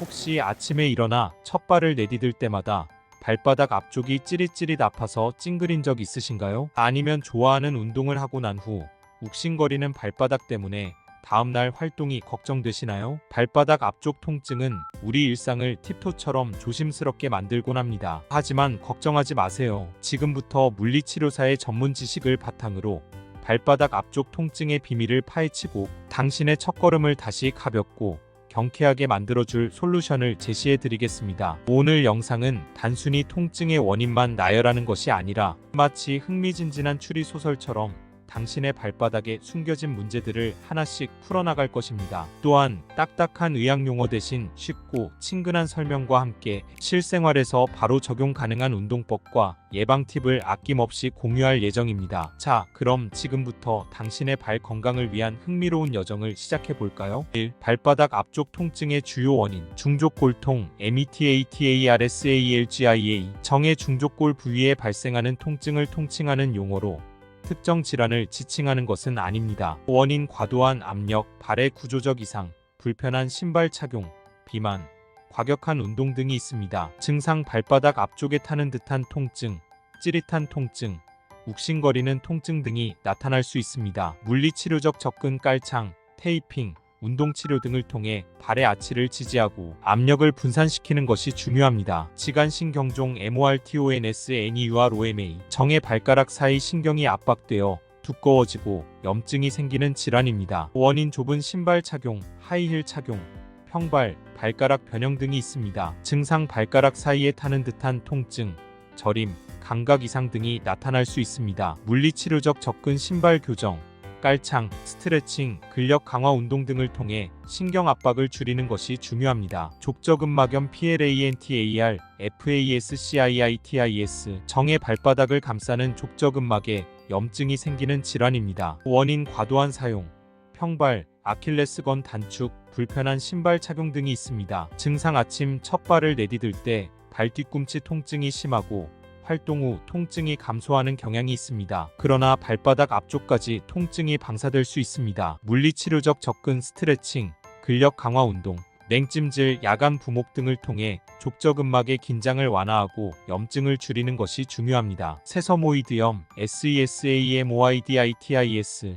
혹시 아침에 일어나 첫 발을 내디딜 때마다 발바닥 앞쪽이 찌릿찌릿 아파서 찡그린 적 있으신가요? 아니면 좋아하는 운동을 하고 난 후 욱신거리는 발바닥 때문에 다음날 활동이 걱정되시나요? 발바닥 앞쪽 통증은 우리 일상을 팁토처럼 조심스럽게 만들곤 합니다. 하지만 걱정하지 마세요. 지금부터 물리치료사의 전문 지식을 바탕으로 발바닥 앞쪽 통증의 비밀을 파헤치고 당신의 첫걸음을 다시 가볍고 경쾌하게 만들어줄 솔루션을 제시해 드리겠습니다. 오늘 영상은 단순히 통증의 원인만 나열하는 것이 아니라 마치 흥미진진한 추리 소설처럼 당신의 발바닥에 숨겨진 문제들을 하나씩 풀어나갈 것입니다. 또한 딱딱한 의학 용어 대신 쉽고 친근한 설명과 함께 실생활에서 바로 적용 가능한 운동법과 예방 팁을 아낌없이 공유할 예정입니다. 자, 그럼 지금부터 당신의 발 건강을 위한 흥미로운 여정을 시작해 볼까요? 1. 발바닥 앞쪽 통증의 주요 원인 중족 골통 E METATARSALGIA 정의 중족골 부위에 발생하는 통증을 통칭하는 용어로 특정 질환을 지칭하는 것은 아닙니다. 원인 과도한 압력, 발의 구조적 이상, 불편한 신발 착용, 비만, 과격한 운동 등이 있습니다. 증상 발바닥 앞쪽에 타는 듯한 통증, 찌릿한 통증, 욱신거리는 통증 등이 나타날 수 있습니다. 물리치료적 접근 깔창, 테이핑, 운동치료 등을 통해 발의 아치를 지지하고 압력을 분산시키는 것이 중요합니다. 지간신경종 MORTONS NEUROMA 정의 발가락 사이 신경이 압박되어 두꺼워지고 염증이 생기는 질환입니다. 원인 좁은 신발 착용, 하이힐 착용, 평발, 발가락 변형 등이 있습니다. 증상 발가락 사이에 타는 듯한 통증, 저림, 감각 이상 등이 나타날 수 있습니다. 물리치료적 접근 신발 교정, 깔창, 스트레칭, 근력 강화 운동 등을 통해 신경 압박을 줄이는 것이 중요합니다. 족저근막염 PLANTAR, FASCIITIS 정의 발바닥을 감싸는 족저근막에 염증이 생기는 질환입니다. 원인 과도한 사용, 평발, 아킬레스건 단축, 불편한 신발 착용 등이 있습니다. 증상 아침 첫 발을 내디딜 때 발 뒤꿈치 통증이 심하고 활동 후 통증이 감소하는 경향이 있습니다. 그러나 발바닥 앞쪽까지 통증이 방사될 수 있습니다. 물리치료적 접근 스트레칭, 근력 강화 운동, 냉찜질, 야간 부목 등을 통해 족저근막의 긴장을 완화하고 염증을 줄이는 것이 중요합니다. 세서모이드염 E SESAMOIDITIS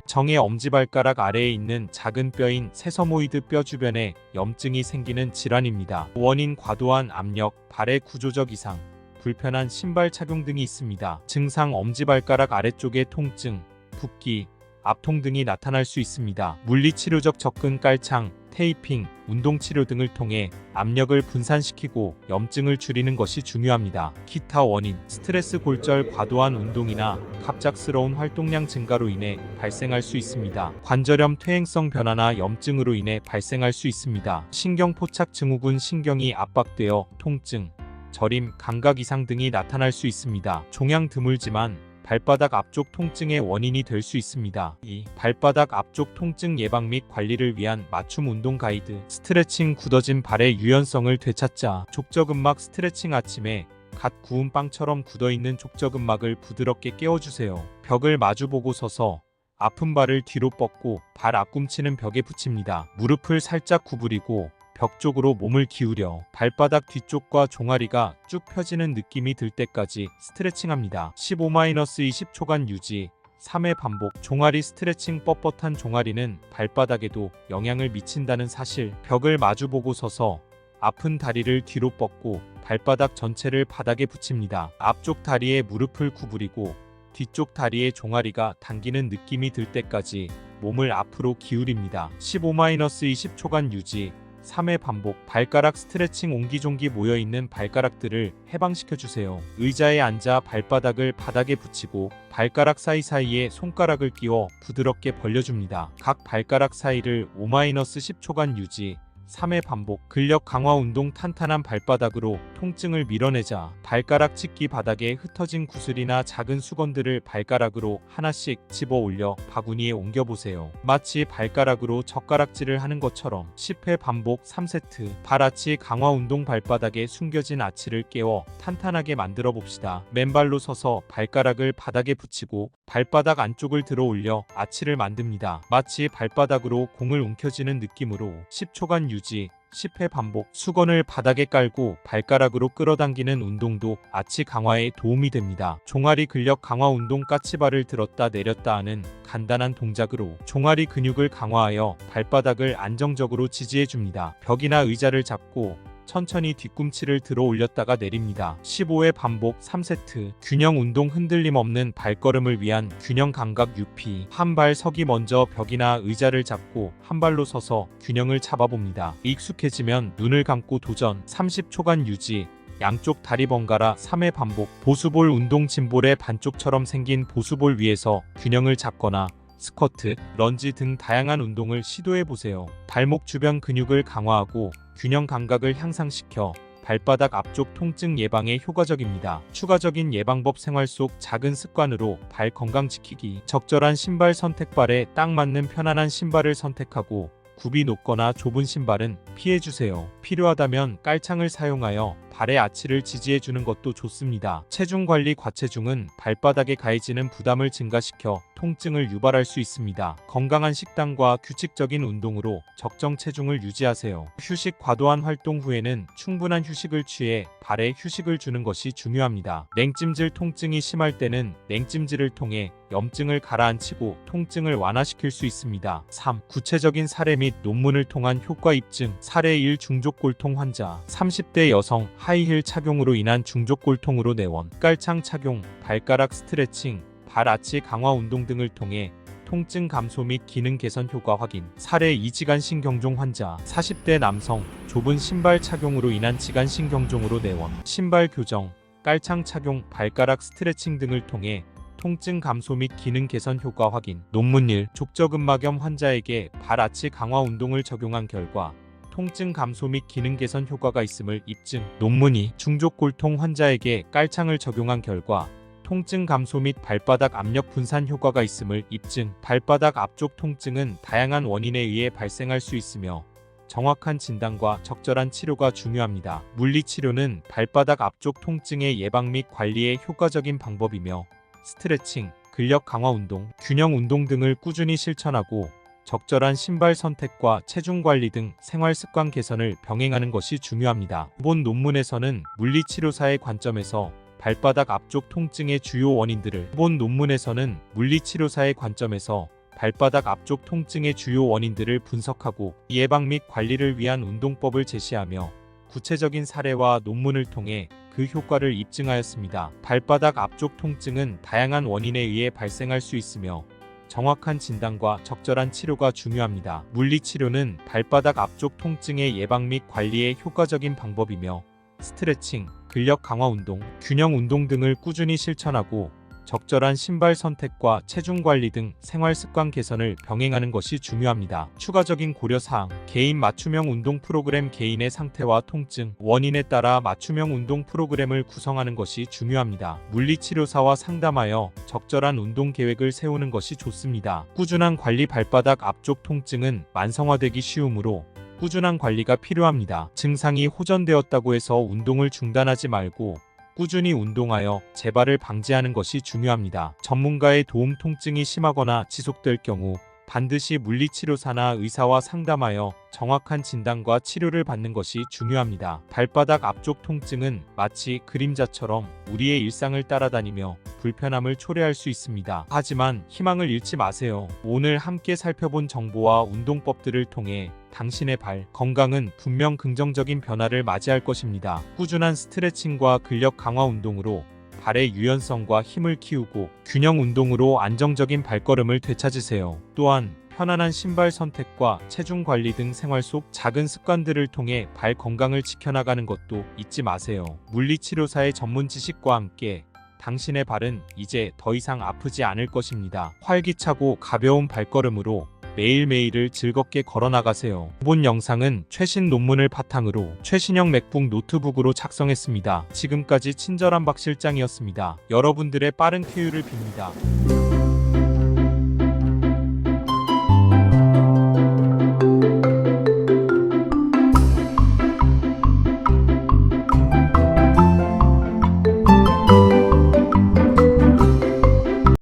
정의 엄지발가락 아래에 있는 작은 뼈인 세서모이드 뼈 주변에 염증이 생기는 질환입니다. 원인 과도한 압력, 발의 구조적 이상, 불편한 신발 착용 등이 있습니다. 증상 엄지발가락 아래쪽의 통증, 붓기, 압통 등이 나타날 수 있습니다. 물리치료적 접근 깔창, 테이핑, 운동치료 등을 통해 압력을 분산시키고 염증을 줄이는 것이 중요합니다. 기타 원인, 스트레스 골절 과도한 운동이나 갑작스러운 활동량 증가로 인해 발생할 수 있습니다. 관절염 퇴행성 변화나 염증으로 인해 발생할 수 있습니다. 신경포착 증후군 신경이 압박되어 통증, 저림, 감각 이상 등이 나타날 수 있습니다. 종양 드물지만 발바닥 앞쪽 통증의 원인이 될 수 있습니다. 2. 발바닥 앞쪽 통증 예방 및 관리를 위한 맞춤 운동 가이드. 스트레칭 굳어진 발의 유연성을 되찾자. 족저근막 스트레칭 아침에 갓 구운 빵처럼 굳어 있는 족저근막을 부드럽게 깨워주세요. 벽을 마주보고 서서 아픈 발을 뒤로 뻗고 발 앞꿈치는 벽에 붙입니다. 무릎을 살짝 구부리고 벽 쪽으로 몸을 기울여 발바닥 뒤쪽과 종아리가 쭉 펴지는 느낌이 들 때까지 스트레칭합니다. 15-20초간 유지 3회 반복 종아리 스트레칭 뻣뻣한 종아리는 발바닥에도 영향을 미친다는 사실 벽을 마주보고 서서 아픈 다리를 뒤로 뻗고 발바닥 전체를 바닥에 붙입니다. 앞쪽 다리에 무릎을 구부리고 뒤쪽 다리의 종아리가 당기는 느낌이 들 때까지 몸을 앞으로 기울입니다. 15-20초간 유지 3회 반복 발가락 스트레칭 옹기종기 모여있는 발가락들을 해방시켜 주세요. 의자에 앉아 발바닥을 바닥에 붙이고 발가락 사이사이에 손가락을 끼워 부드럽게 벌려줍니다. 각 발가락 사이를 5-10초간 유지 3회 반복 근력 강화 운동 탄탄한 발바닥으로 통증을 밀어내자 발가락 찢기 바닥에 흩어진 구슬이나 작은 수건들을 발가락으로 하나씩 집어 올려 바구니에 옮겨보세요. 마치 발가락으로 젓가락질을 하는 것처럼 10회 반복 3세트 발아치 강화 운동 발바닥에 숨겨진 아치를 깨워 탄탄하게 만들어 봅시다. 맨발로 서서 발가락을 바닥에 붙이고 발바닥 안쪽을 들어 올려 아치를 만듭니다. 마치 발바닥으로 공을 움켜쥐는 느낌으로 10초간 유지 10회 반복, 수건을 바닥에 깔고 발가락으로 끌어당기는 운동도 아치 강화에 도움이 됩니다. 종아리 근력 강화 운동 까치발을 들었다 내렸다 하는 간단한 동작으로 종아리 근육을 강화하여 발바닥을 안정적으로 지지해 줍니다. 벽이나 의자를 잡고 천천히 뒤꿈치를 들어 올렸다가 내립니다. 15회 반복 3세트. 균형 운동 흔들림 없는 발걸음을 위한 균형 감각 유피. 한 발 서기 먼저 벽이나 의자를 잡고 한 발로 서서 균형을 잡아봅니다. 익숙해지면 눈을 감고 도전. 30초간 유지. 양쪽 다리 번갈아 3회 반복. 보수볼 운동 짐볼의 반쪽처럼 생긴 보수볼 위에서 균형을 잡거나 스쿼트, 런지 등 다양한 운동을 시도해 보세요. 발목 주변 근육을 강화하고 균형 감각을 향상시켜 발바닥 앞쪽 통증 예방에 효과적입니다. 추가적인 예방법 생활 속 작은 습관으로 발 건강 지키기. 적절한 신발 선택 발에 딱 맞는 편안한 신발을 선택하고 굽이 높거나 좁은 신발은 피해주세요. 필요하다면 깔창을 사용하여 발의 아치를 지지해주는 것도 좋습니다. 체중 관리 과체중은 발바닥에 가해지는 부담을 증가시켜 통증을 유발할 수 있습니다. 건강한 식단과 규칙적인 운동으로 적정 체중을 유지하세요. 휴식 과도한 활동 후에는 충분한 휴식을 취해 발에 휴식을 주는 것이 중요합니다. 냉찜질 통증이 심할 때는 냉찜질을 통해 염증을 가라앉히고 통증을 완화시킬 수 있습니다. 3. 구체적인 사례 및 논문을 통한 효과 입증 사례 1 중족골통 환자 30대 여성 하이힐 착용으로 인한 중족골통으로 내원 깔창 착용 발가락 스트레칭 발 아치 강화 운동 등을 통해 통증 감소 및 기능 개선 효과 확인. 사례 이지간 신경종 환자 40대 남성 좁은 신발 착용으로 인한 지간 신경종으로 내원. 신발 교정, 깔창 착용, 발가락 스트레칭 등을 통해 통증 감소 및 기능 개선 효과 확인. 논문 1. 족저근막염 환자에게 발 아치 강화 운동을 적용한 결과 통증 감소 및 기능 개선 효과가 있음을 입증. 논문 2. 중족골통 환자에게 깔창을 적용한 결과 통증 감소 및 발바닥 압력 분산 효과가 있음을 입증. 발바닥 앞쪽 통증은 다양한 원인에 의해 발생할 수 있으며 정확한 진단과 적절한 치료가 중요합니다. 물리치료는 발바닥 앞쪽 통증의 예방 및 관리에 효과적인 방법이며 스트레칭, 근력 강화 운동, 균형 운동 등을 꾸준히 실천하고 적절한 신발 선택과 체중 관리 등 생활 습관 개선을 병행하는 것이 중요합니다. 본 논문에서는 물리치료사의 관점에서 발바닥 앞쪽 통증의 주요 원인들을 본 논문에서는 물리치료사의 관점에서 발바닥 앞쪽 통증의 주요 원인들을 분석하고 예방 및 관리를 위한 운동법을 제시하며 구체적인 사례와 논문을 통해 그 효과를 입증하였습니다. 발바닥 앞쪽 통증은 다양한 원인에 의해 발생할 수 있으며 정확한 진단과 적절한 치료가 중요합니다. 물리치료는 발바닥 앞쪽 통증의 예방 및 관리에 효과적인 방법이며 스트레칭, 근력 강화 운동, 균형 운동 등을 꾸준히 실천하고 적절한 신발 선택과 체중 관리 등 생활 습관 개선을 병행하는 것이 중요합니다. 추가적인 고려 사항, 개인 맞춤형 운동 프로그램 개인의 상태와 통증, 원인에 따라 맞춤형 운동 프로그램을 구성하는 것이 중요합니다. 물리치료사와 상담하여 적절한 운동 계획을 세우는 것이 좋습니다. 꾸준한 관리 발바닥 앞쪽 통증은 만성화되기 쉬우므로 꾸준한 관리가 필요합니다. 증상이 호전되었다고 해서 운동을 중단하지 말고 꾸준히 운동하여 재발을 방지하는 것이 중요합니다. 전문가의 도움 통증이 심하거나 지속될 경우 반드시 물리치료사나 의사와 상담하여 정확한 진단과 치료를 받는 것이 중요합니다. 발바닥 앞쪽 통증은 마치 그림자처럼 우리의 일상을 따라다니며 불편함을 초래할 수 있습니다. 하지만 희망을 잃지 마세요. 오늘 함께 살펴본 정보와 운동법들을 통해 당신의 발 건강은 분명 긍정적인 변화를 맞이할 것입니다. 꾸준한 스트레칭과 근력 강화 운동으로 발의 유연성과 힘을 키우고 균형 운동으로 안정적인 발걸음을 되찾으세요. 또한 편안한 신발 선택과 체중 관리 등 생활 속 작은 습관들을 통해 발 건강을 지켜나가는 것도 잊지 마세요. 물리치료사의 전문 지식과 함께 당신의 발은 이제 더 이상 아프지 않을 것입니다. 활기차고 가벼운 발걸음으로 매일매일을 즐겁게 걸어나가세요. 본 영상은 최신 논문을 바탕으로 최신형 맥북 노트북으로 작성했습니다. 지금까지 친절한 박 실장이었습니다. 여러분들의 빠른 쾌유를 빕니다.